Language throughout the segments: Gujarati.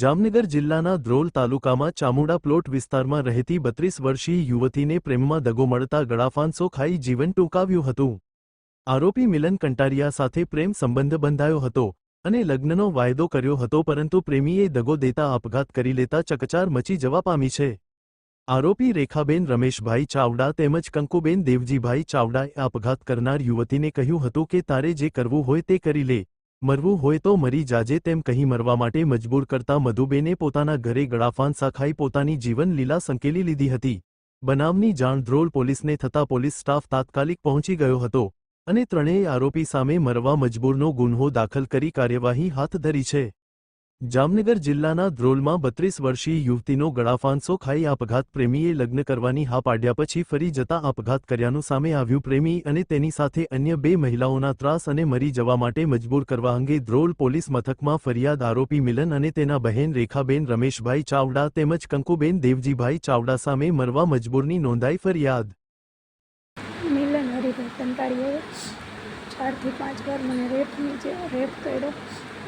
જામનગર જિલ્લાના ધ્રોલ તાલુકામાં ચામુડા પ્લોટ વિસ્તારમાં રહેતી બત્રીસ વર્ષીય યુવતીને પ્રેમમાં દગો મળતા ગળાફાંસો ખાઈ જીવન ટૂંકાવ્યું હતું. આરોપી મિલન કંટારિયા સાથે પ્રેમ સંબંધ બંધાયો હતો અને લગ્નનો વાયદો કર્યો હતો પરંતુ પ્રેમીએ દગો દેતા આપઘાત કરી લેતા ચકચાર મચી જવા પામી છે. આરોપી રેખાબેન રમેશભાઈ ચાવડા તેમજ કંકુબેન દેવજીભાઈ ચાવડાએ આપઘાત કરનાર યુવતીને કહ્યું હતું કે તારે જે કરવું હોય તે કરી લે. મરવું હોય તો મરી જાજે તેમ કહી મરવા માટે મજબૂર કરતા મધુબેને પોતાના ઘરે ગળાફાન સાખાઈ પોતાની જીવન લીલા સંકેલી લીધી હતી. બનાવની જાણ ધ્રોલ પોલીસને થતા પોલીસ સ્ટાફ તાત્કાલિક પહોંચી ગયો હતો અને ત્રણેય આરોપી સામે મરવા મજબૂરનો ગુન્હો દાખલ કરી કાર્યવાહી હાથ ધરી છે. જામનગર જિલ્લાના ધ્રોલમાં બત્રીસ વર્ષીય યુવતીનો ગળાફાંસો ખાઈ આપઘાત. પ્રેમીએ લગ્ન કરવાની હા પાડ્યા પછી ફરી જતા આપઘાત કર્યાનું સામે આવ્યું પ્રેમી અને તેની સાથે અન્ય બે મહિલાઓના ત્રાસ અને મરી જવા માટે મજબૂર કરવા અંગે ધ્રોલ પોલીસ મથકમાં ફરિયાદ આરોપી મિલન અને તેના બહેન રેખાબેન રમેશભાઈ ચાવડા તેમજ કંકુબેન દેવજીભાઈ ચાવડા સામે મરવા મજબૂરની નોંધાઈ ફરિયાદ. ચારથી પાંચ વાર મને રેપ નીચે રેપ કર્યો.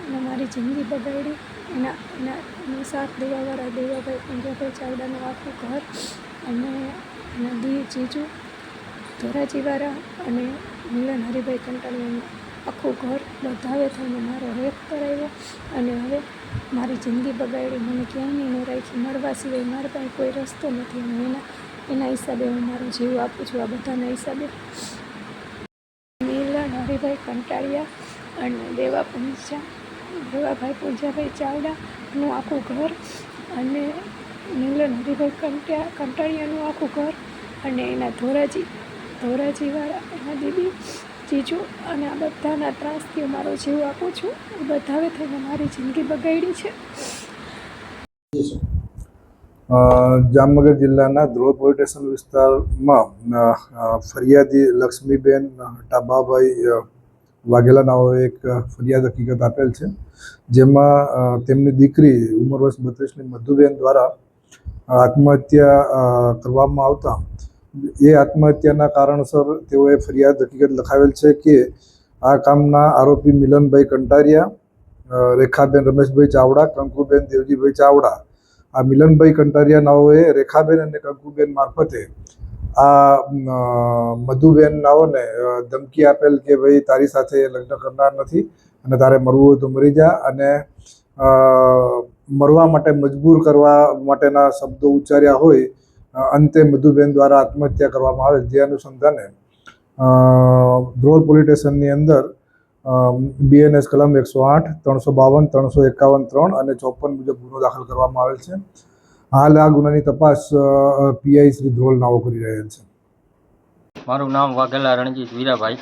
અને મારી જિંદગી બગાડી એના એના એની સાથ દેવાવાળા દેવાભાઈ પંજાભાઈ ચાવડાનું આખું ઘર અને એના દી જીજુ, ધોરાજીવાળા અને મિલન હરિભાઈ કંટાળીયાનું આખું ઘર બધાવે થઈને મારો રેપ કરાવ્યો અને હવે મારી જિંદગી બગાડી. મને ક્યાંય નહીં રાખી મળવા સિવાય મારા પાસે કોઈ રસ્તો નથી અને એના એના હિસાબે હું મારો જીવ આપું છું આ બધાના હિસાબે. મિલન હરિભાઈ કંટાળિયા અને દેવા પૂંજા દેવાભાઈ પૂજાભાઈ ચાવડાનું આખું ઘર અને નીલન હરિભાઈ કંટા કંટાળિયાનું આખું ઘર અને એના ધોરાજી ધોરાજીવાળા એના દીદી, જીજુ અને આ બધાના ત્રાસથી હું મારો જીવ આપું છું. એ બધાવે થઈને મારી જિંદગી બગાડી છે. જામનગર જિલ્લાના ધ્રોલ પોલીસ સ્ટેશન વિસ્તારમાં ફરિયાદી લક્ષ્મીબેન ટાબાભાઈ વાઘેલા નાઓએ એક ફરિયાદ હકીકત આપેલ છે, જેમાં તેમની દીકરી ઉંમર વર્ષ બત્રીસની મધુબેન દ્વારા આત્મહત્યા કરવામાં આવતા, એ આત્મહત્યાના કારણસર તેઓએ ફરિયાદ હકીકત લખાવેલ છે કે, આ કામના આરોપી મિલનભાઈ કંટારિયા રેખાબેન રમેશભાઈ ચાવડા, કંકુબેન દેવજીભાઈ ચાવડા. આ મિલનભાઈ કંટારિયા નાઓએ રેખાબેન અને કંકુબેન મારફતે આ મધુબેન નાઓને ધમકી આપેલ કે ભાઈ તારી સાથે લગ્ન કરનાર નથી અને તારે મરવું હોય તો મરી જા અને મરવા માટે મજબૂર કરવા માટેના શબ્દો ઉચ્ચાર્યા હોય અંતે મધુબેન દ્વારા આત્મહત્યા કરવામાં આવે જે અનુસંધાને ધ્રોલ પોલીસ સ્ટેશનની અંદર બીએનએસ કલમ એકસો આઠ, ત્રણસો બાવન, ત્રણસો એકાવન, ત્રણ અને ચોપન મુજબ ગુનો દાખલ કરવામાં આવેલ છે. હાલ આ ગુનાની તપાસ પીઆઈ શ્રી ધ્રોલ નાવો કરી રહ્યા છે. મારું નામ વાઘેલા રણજીત વીરાભાઈ.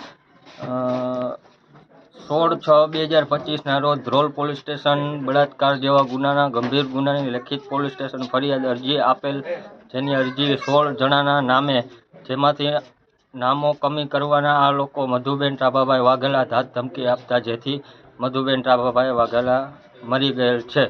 સોળ છ બે હજાર પચીસના રોજ ધ્રોલ પોલીસ સ્ટેશન બળાત્કાર જેવા ગુનાના, ગંભીર ગુનાની લેખિત પોલીસ સ્ટેશન ફરિયાદ અરજી આપેલ, જેની અરજી સોળ જણાના નામે, જેમાંથી નામો કમી કરવાના આ લોકો મધુબેન ટાભાભાઈ વાઘેલા ધાત ધમકી આપતા જેથી મધુબેન ટાભાભાઈ વાઘેલા મરી ગયેલ છે.